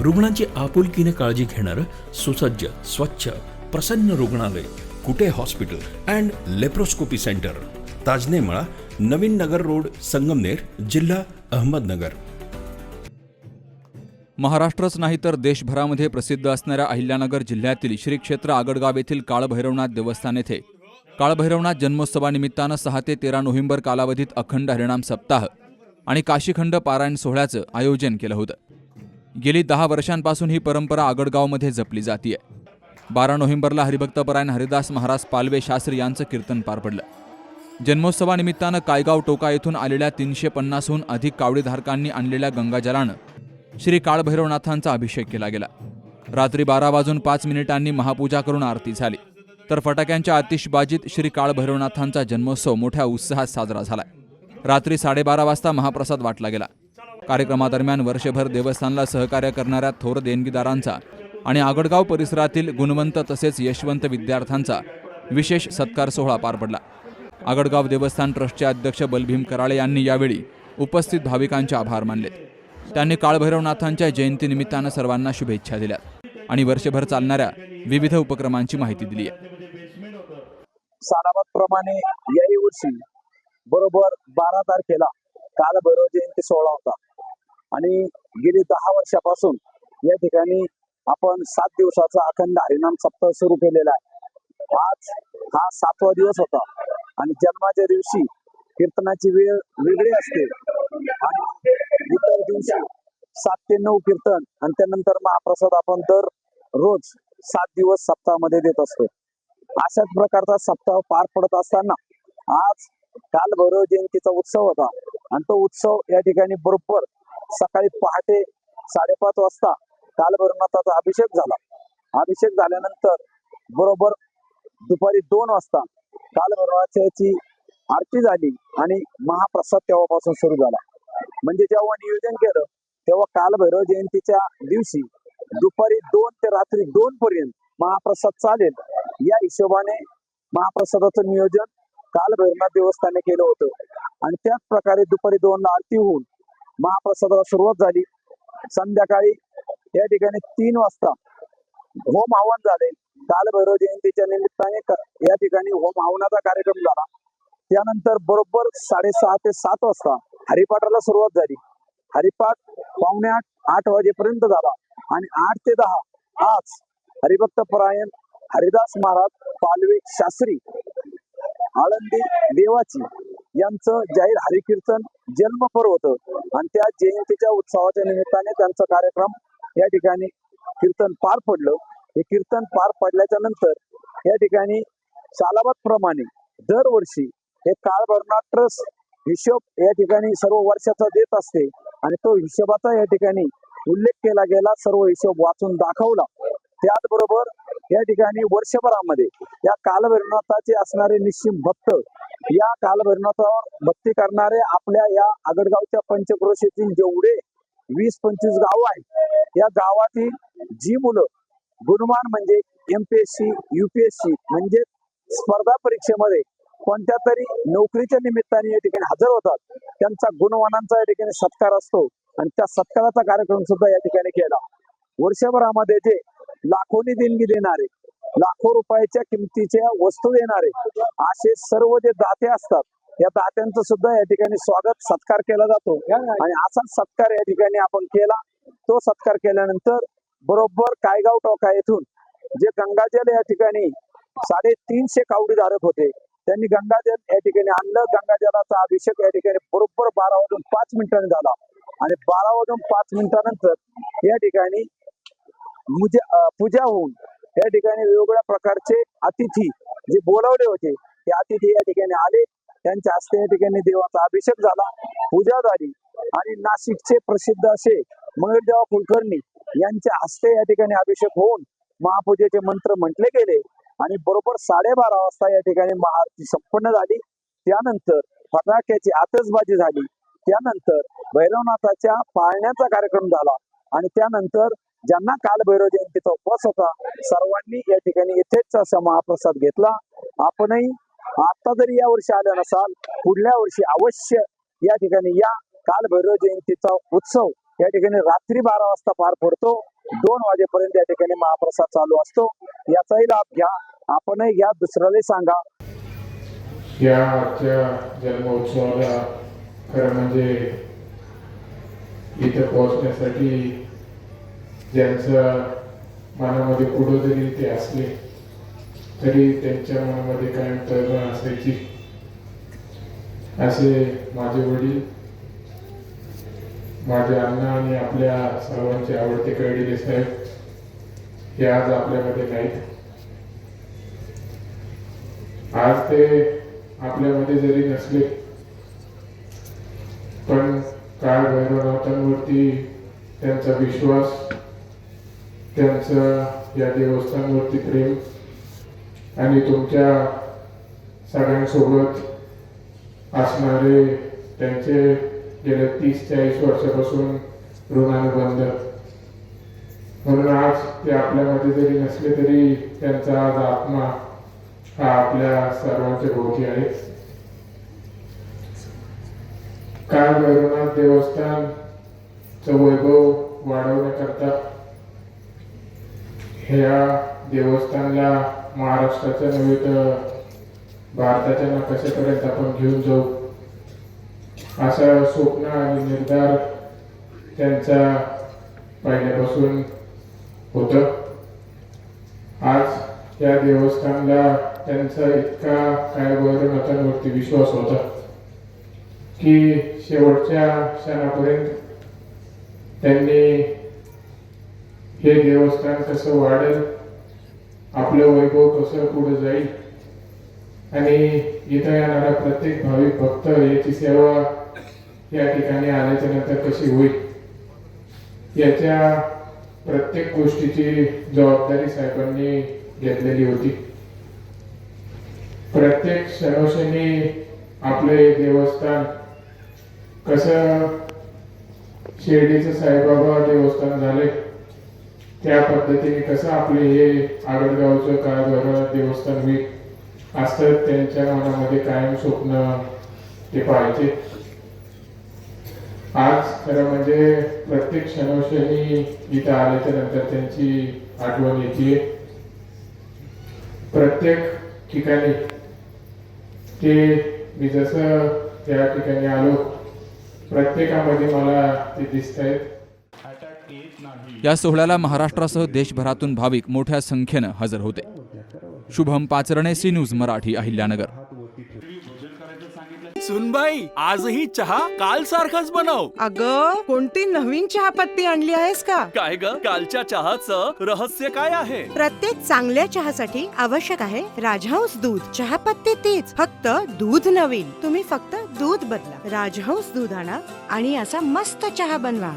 रुग्णांची आपुलकीने काळजी घेणारं सुसज्ज स्वच्छ प्रसन्न रुग्णालय Kute hospital and laparoscopy centre. Tajnemala Naveen Nagar road Sangamner जिल्हा अहमदनगर. महाराष्ट्रच नाही तर देशभरामध्ये प्रसिद्ध असणाऱ्या अहिल्यानगर जिल्ह्यातील श्री क्षेत्र आगडगाव येथील काळभैरवनाथ देवस्थान येथे. काळभैरवनाथ जन्मोत्सवानिमित्तानं सहा ते तेरा नोव्हेंबर कालावधीत अखंड हरिणाम सप्ताह आणि काशीखंड पारायण सोहळ्याचं आयोजन केलं होतं. गेली दहा वर्षांपासून ही परंपरा आगडगावमध्ये जपली जातीये. बारा नोव्हेंबरला हरिभक्तपरायण हरिदास महाराज पालवे शास्त्री यांचं कीर्तन पार पडलं. जन्मोत्सवानिमित्तानं कायगाव टोका येथून आलेल्या तीनशे पन्नासहून अधिक कावडीधारकांनी आणलेल्या गंगाजलानं श्री काळभैरवनाथांचा अभिषेक केला गेला. रात्री बारा वाजून पाच मिनिटांनी महापूजा करून आरती झाली. तर फटाक्यांच्या आतिषबाजीत श्री काळभैरवनाथांचा जन्मोत्सव मोठ्या उत्साहात साजरा झाला रात्री साडेबारा वाजता महाप्रसाद वाटला गेला. कार्यक्रमादरम्यान वर्षभर देवस्थानला सहकार्य करणाऱ्या थोर देणगीदारांचा आणि आगडगाव परिसरातील गुणवंत तसेच यशवंत विद्यार्थ्यांचा विशेष सत्कार सोहळा पार पडला. आगडगाव देवस्थान ट्रस्टचे अध्यक्ष बलभीम कराळे यांनी यावेळी उपस्थित भाविकांचे आभार मानले. त्यांनी काळभैरवनाथांच्या जयंतीनिमित्तानं सर्वांना शुभेच्छा दिल्या आणि वर्षभर चालणाऱ्या विविध उपक्रमांची माहिती दिली आहे. सालाबाद याही वर्षी बरोबर बारा तारखेला कालभैरव जयंती सोहळा होता. आणि गेली दहा वर्षापासून या ठिकाणी आपण सात दिवसाचा अखंड हरिनाम सप्ताह सुरू केलेला आहे. आज हा सातवा दिवस होता आणि जन्माच्या दिवशी कीर्तनाची वेळ वेगळी असते. आणि इतर दिवशी सात ते नऊ कीर्तन आणि त्यानंतर महाप्रसाद आपण दर रोज सात दिवस सप्ताहामध्ये देत असतो. अशाच प्रकारचा सप्ताह पार पडत असताना आज काल भैरव जयंतीचा उत्सव होता. आणि तो उत्सव या ठिकाणी बरोबर सकाळी पहाटे साडेपाच वाजता कालभैरवनाथाचा अभिषेक झाला. अभिषेक झाल्यानंतर बरोबर दुपारी दोन वाजता काल आरती झाली आणि महाप्रसाद तेव्हापासून सुरू झाला. म्हणजे जेव्हा नियोजन केलं तेव्हा कालभैरव जयंतीच्या दिवशी दुपारी दोन ते रात्री दोन पर्यंत महाप्रसाद चालेल. या हिशोबाने महाप्रसादाचं नियोजन कालभैरवनाथ देवस्थाने केलं होतं. आणि त्याच प्रकारे दुपारी दोन आरती होऊन महाप्रसादाला सुरुवात झाली. संध्याकाळी या ठिकाणी तीन वाजता होम हवन झाले. कालभैरव जयंतीच्या निमित्ताने या ठिकाणी होम हवनाचा कार्यक्रम झाला. त्यानंतर बरोबर साडेसहा ते सात वाजता हरिपाठाला सुरुवात झाली. हरिपाठ पावणे आठ आठ वाजेपर्यंत झाला. आणि आठ ते दहा आज हरिभक्त परायण हरिदास महाराज पालवे शास्त्री आळंदी देवाची यांचं जाहीर हरिकीर्तन जन्म होतं. आणि त्या जयंतीच्या उत्सवाच्या निमित्ताने त्यांचा कार्यक्रम या ठिकाणी कीर्तन पार पडलं. हे कीर्तन पार पडल्याच्या नंतर या ठिकाणी सालाबाद प्रमाणे दरवर्षी हे काळभरणा ट्रस्ट हिशोब या ठिकाणी सर्व वर्षाचा देत असते. आणि तो हिशोबाचा या ठिकाणी उल्लेख केला गेला सर्व हिशोब वाचून दाखवला. त्याचबरोबर या ठिकाणी वर्षभरामध्ये या कालभैरवनाथाचे असणारे निश्चिम भक्त या कालभरणाचा भक्ती करणारे आपल्या या आगडगावच्या पंचक्रोशीतील जेवढे वीस पंचवीस गाव आहेत या गावातील जी मुलं गुणवान म्हणजे एमपीएससी युपीएससी म्हणजे स्पर्धा परीक्षेमध्ये कोणत्या तरी नोकरीच्या निमित्ताने या ठिकाणी हजर होतात त्यांचा गुणवानांचा या ठिकाणी सत्कार असतो आणि त्या सत्काराचा कार्यक्रम सुद्धा या ठिकाणी केला. वर्षभरामध्ये जे लाखोनी देणगी देणारे लाखो रुपयाच्या किमतीच्या वस्तू देणारे असे सर्व जे दाते असतात या दात्यांचं सुद्धा या ठिकाणी स्वागत सत्कार केला जातो. आणि असा सत्कार या ठिकाणी आपण केला. तो सत्कार केल्यानंतर बरोबर कायगाव टोका येथून जे गंगाजल या ठिकाणी साडेतीनशे कावडी धारक होते त्यांनी गंगाजल या ठिकाणी आणलं. गंगाजलाचा अभिषेक या ठिकाणी बरोबर बारा वाजून पाच मिनिटांनी झाला. आणि बारा वाजून पाच मिनिटानंतर या ठिकाणी पूजा होऊन या ठिकाणी वेगवेगळ्या प्रकारचे अतिथी जे बोलावले होते ते अतिथी या ठिकाणी आले. त्यांच्या हस्ते या ठिकाणी देवाचा अभिषेक झाला. पूजा झाली आणि नाशिकचे प्रसिद्ध असे मयूरदेवा कुलकर्णी यांच्या हस्ते या ठिकाणी अभिषेक होऊन महापूजेचे मंत्र म्हटले गेले आणि बरोबर साडेबारा वाजता या ठिकाणी महाआरती संपन्न झाली. त्यानंतर फटाक्याची आतषबाजी झाली. त्यानंतर भैरवनाथाच्या पाळण्याचा कार्यक्रम झाला आणि त्यानंतर ज्यांना काल भैरव जयंतीचा उपवास होता सर्वांनी या ठिकाणी येथेच असा महाप्रसाद घेतला. आपणही आता जरी या वर्षी आले नसाल पुढल्या वर्षी अवश्य या ठिकाणी या काल भैरव जयंतीचा उत्सव या ठिकाणी रात्री बारा वाजता पार पडतो. दोन वाजेपर्यंत या ठिकाणी महाप्रसाद चालू असतो. याचाही लाभ घ्या. आपणही घ्या. दुसऱ्याला सांगा. या आजच्या जन्मोत्सवाला खरं म्हणजे इथे पोहोचण्यासाठी ज्यांचं मनामध्ये पुढं जरी ते असले तरी त्यांच्या मनामध्ये कायम तळमळ असायची? असे माझे वडील माझे अण्णा आणि आपल्या सर्वांचे आवडते कळलेले साहेब हे आज आपल्यामध्ये नाहीत. आज ते आपल्यामध्ये जरी नसले पण काळ भैरवनाथांवरती त्यांचा विश्वास त्यांचं या देवस्थानवरती प्रेम आणि तुमच्या सगळ्यांसोबत असणारे त्यांचे गेल्या तीस चाळीस वर्षापासून ऋणानुबंध. म्हणून आज ते आपल्यामध्ये जरी नसले तरी त्यांचा आज आत्मा हा आपल्या सर्वांच्या भोवती आहे. काळ भैरवनाथ देवस्थानचं वैभव वाढवण्याकरता ह्या देवस्थानला महाराष्ट्राच्या नव्हे तर भारताच्या नकाशापर्यंत आपण घेऊन जाऊ. असा स्वप्न आणि निर्धार त्यांचा पहिल्यापासून होत. आज या देवस्थानला त्यांचा इतका काय भैरवनाथांवरती विश्वास होता की शेवटच्या क्षणापर्यंत त्यांनी हे देवस्थान कसं वाढेल आपलं वैभव कसं पुढे जाईल. आणि इथं येणारा प्रत्येक भाविक भक्त याची सेवा या ठिकाणी आल्याच्यानंतर कशी होईल याच्या प्रत्येक गोष्टीची जबाबदारी साहेबांनी घेतलेली होती. प्रत्येक सरोशनी आपले देवस्थान कसं शिर्डीचं साईबाबा देवस्थान झाले त्या पद्धतीने कसं आपले हे आगडगावचं काळभैरव देवस्थान होईल? असतं त्यांच्या मनामध्ये कायम स्वप्न ते पाहायचे. आज खरं म्हणजे प्रत्येक क्षणोक्षणी इथं आल्याच्यानंतर त्यांची आठवण येते. प्रत्येक ठिकाणी ते मी जसं त्या ठिकाणी आलो प्रत्येकामध्ये मला ते दिसत आहेत या सोहळ्याला महाराष्ट्रासह देशभरातून भाविक मोठ्या संख्येनं हजर होते. Shubham Pacharne C news Marathi Ahilyanagar. सुनबाई आजही चहा काल सारखाच बनव. अग कोणती नवीन चहापत्ती आणली आहेस का? काय ग? कालच्या चहाचं रहस्य काय आहे? प्रत्येक चांगल्या चहासाठी आवश्यक आहे राजहंस दूध. चहापत्ती तीच फक्त दूध नवीन. तुम्ही फक्त दूध बदला. राजहंस दूध आणा आणि असा मस्त चहा बनवा.